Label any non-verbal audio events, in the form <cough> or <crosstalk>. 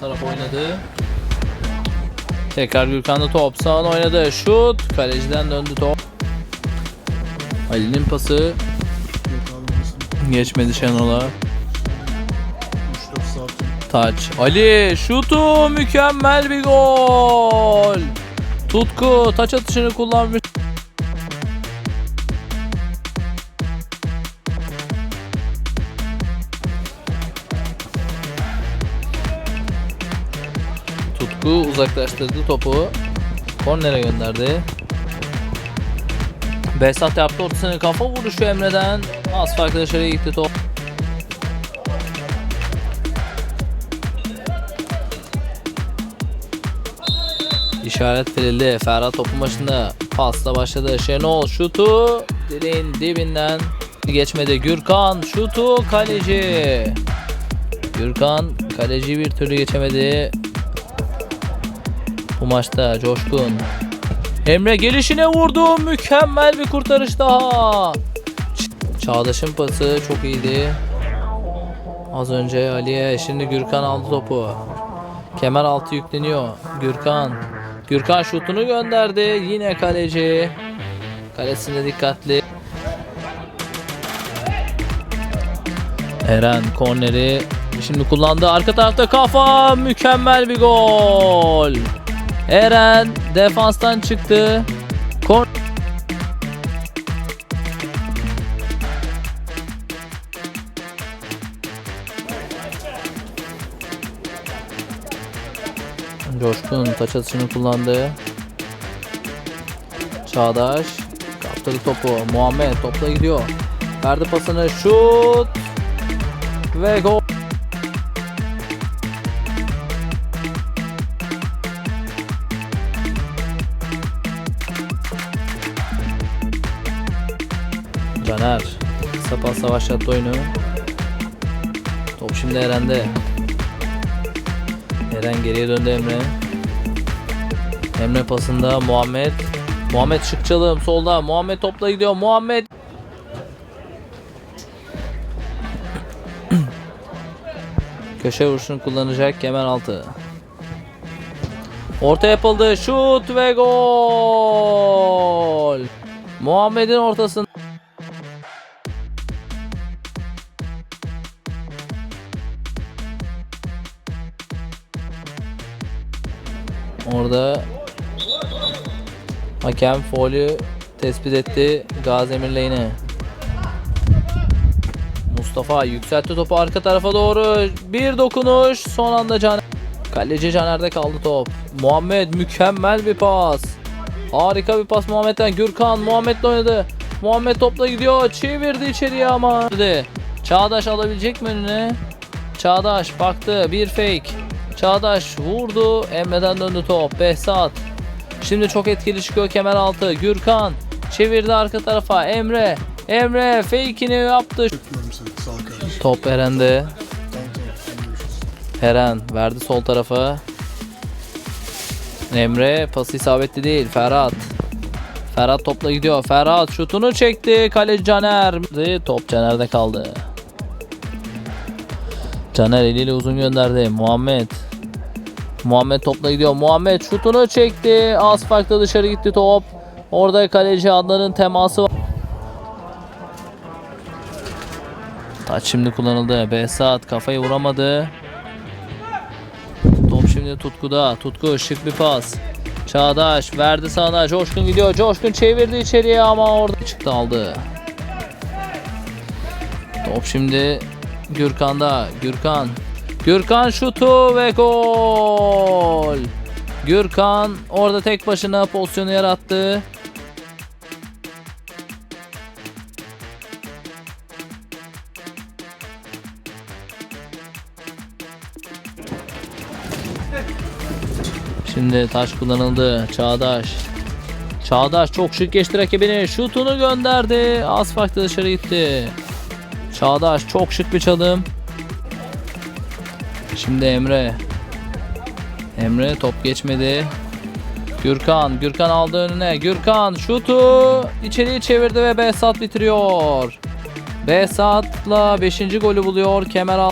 Taraf oynadı. Tekrar Gürkan'da top sağına oynadı. Şut. Kaleciden döndü top. Ali'nin pası geçmedi Şenol'a. 3-4 saat Taç. Ali şutu mükemmel bir gol. Tutku taç atışını kullanmış. Tutku uzaklaştırdı topu. Kornere gönderdi. Behzat yaptı ortasını kafa vuruşu Emre'den. Az farklı dışarıya gitti top. İşaret verildi. Ferhat topun başında pasla başladı. Şenol şutu direğin dibinden geçmedi. Gürkan şutu kaleci. Gürkan kaleci bir türlü geçemedi. Bu maçta Coşkun. Emre gelişine vurdu. Mükemmel bir kurtarış daha. Çağdaş'ın pası çok iyiydi. Az önce Ali'ye şimdi Gürkan aldı topu. Kemer altı yükleniyor. Gürkan. Gürkan şutunu gönderdi. Yine kaleci. Kalesinde dikkatli. Eren korneri şimdi kullandı. Arka tarafta kafa. Mükemmel bir gol. Eren defanstan çıktı. Kon Coşkun taç atışını kullandı. Çağdaş kaptırdı topu. Muhammed topla gidiyor. Verdi pasını şut ve gol. Caner kısa pasla başlattı oyunu. Top şimdi Eren'de. Eren geriye döndü Emre. Emre pasında Muhammed. Muhammed Şıkçalım solda. Muhammed topla gidiyor. Muhammed. <clears throat> Köşe vuruşunu kullanacak kemer altı. Orta yapıldı. Şut ve gol. Muhammed'in ortasında. Orada hakem faulü tespit etti Gazi Emir lehine. Mustafa yükseltti topu arka tarafa doğru. Bir dokunuş. Son anda Caner. Kaleci Caner'de kaldı top. Muhammed mükemmel bir pas. Harika bir pas Muhammed'den. Gürkan Muhammed'le oynadı. Muhammed topla gidiyor. Çevirdi içeriye ama. Çağdaş alabilecek mi önüne? Çağdaş baktı. Bir fake. Çağdaş vurdu. Emre'den döndü top. Behzat. Şimdi çok etkili çıkıyor kemer altı. Gürkan çevirdi arka tarafa. Emre. Emre fake'ini yaptı. Top Eren'de. Eren verdi sol tarafa. Emre pası isabetli değil. Ferhat. Ferhat topla gidiyor. Ferhat şutunu çekti. Kaleci Caner. Top Caner'de kaldı. Caner eliyle uzun gönderdi. Muhammed. Muhammed topla gidiyor. Muhammed şutunu çekti. Az farkla dışarı gitti top. Orada kaleci Adnan'ın teması var. Taç şimdi kullanıldı. Behzat kafayı vuramadı. Top şimdi Tutku'da. Tutku şık bir pas. Çağdaş verdi sana. Coşkun gidiyor. Coşkun çevirdi içeriye ama orada çıktı aldı. Top şimdi Gürkan'da. Gürkan. Gürkan şutu ve gol. Gürkan orada tek başına pozisyonu yarattı. Şimdi taş kullanıldı. Çağdaş. Çağdaş çok şık geçti rakibini. Şutunu gönderdi. Az farklı dışarı gitti. Çağdaş çok şık bir çalım. Şimdi Emre. Emre top geçmedi. Gürkan. Gürkan aldı önüne. Gürkan şutu içeriye çevirdi ve Behzat bitiriyor. Behzat'la 5. golü buluyor. Kemer al.